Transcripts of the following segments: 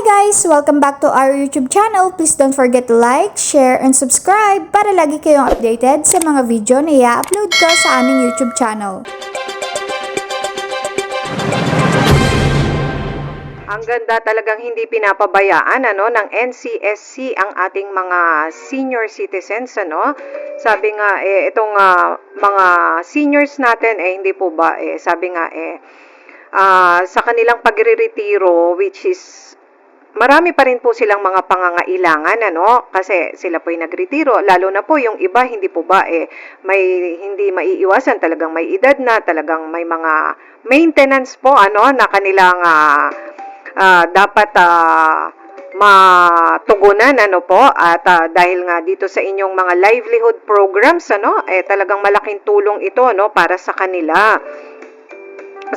guys! Welcome back to our YouTube channel. Please don't forget to like, share, and subscribe para lagi kayong updated sa mga video na i-upload ko sa aming YouTube channel. Ang ganda talagang hindi pinapabayaan ano ng NCSC ang ating mga senior citizens ano. Sabi nga eh itong ah, mga seniors natin eh hindi po ba eh sabi nga eh ah, sa kanilang pagre-retiro which is marami pa rin po silang mga pangangailangan ano? Kasi sila po ay nagretiro lalo na po yung iba hindi po ba eh may hindi maiiwasan talagang may edad na talagang may mga maintenance po ano na kanilang ah, ah, dapat ah, matugunan ano po? At ah, dahil nga dito sa inyong mga livelihood programs ano eh talagang malaking tulong ito no para sa kanila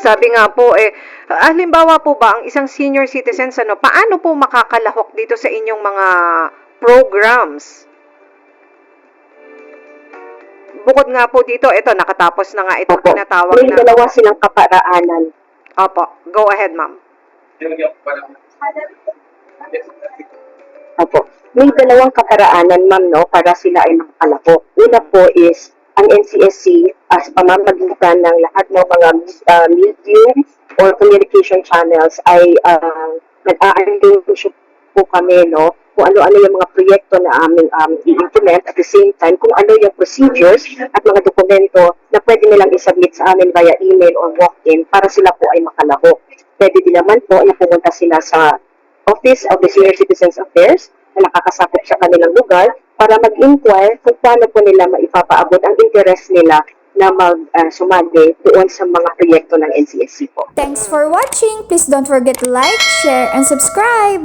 sabi nga po, eh, halimbawa po ba, ang isang senior citizens, ano, paano po makakalahok dito sa inyong mga programs? Bukod nga po dito, ito, nakatapos na nga Opo. tinatawag May na... dalawa silang kaparaanan. Opo, go ahead, ma'am. Opo. May dalawang kaparaanan, ma'am, no, para sila ay makakalako. Una po is, ang NCSC as pamamagitan ng lahat ng mga uh, medium or communication channels ay uh, nag-a-arrange po kami, no, kung ano-ano yung mga proyekto na aming um, i-implement at the same time kung ano yung procedures at mga dokumento na pwede nilang isubmit sa amin via email or walk-in para sila po ay makalako. Pwede din naman po na pumunta sila sa Office of the Senior Citizens Affairs na nakakasakop sa kanilang lugar para mag-inquire kung paano po nila maipapaabot ang interest nila na mag-sumali doon sa mga proyekto ng NCSC po. Thanks for watching! Please don't forget to like, share, and subscribe!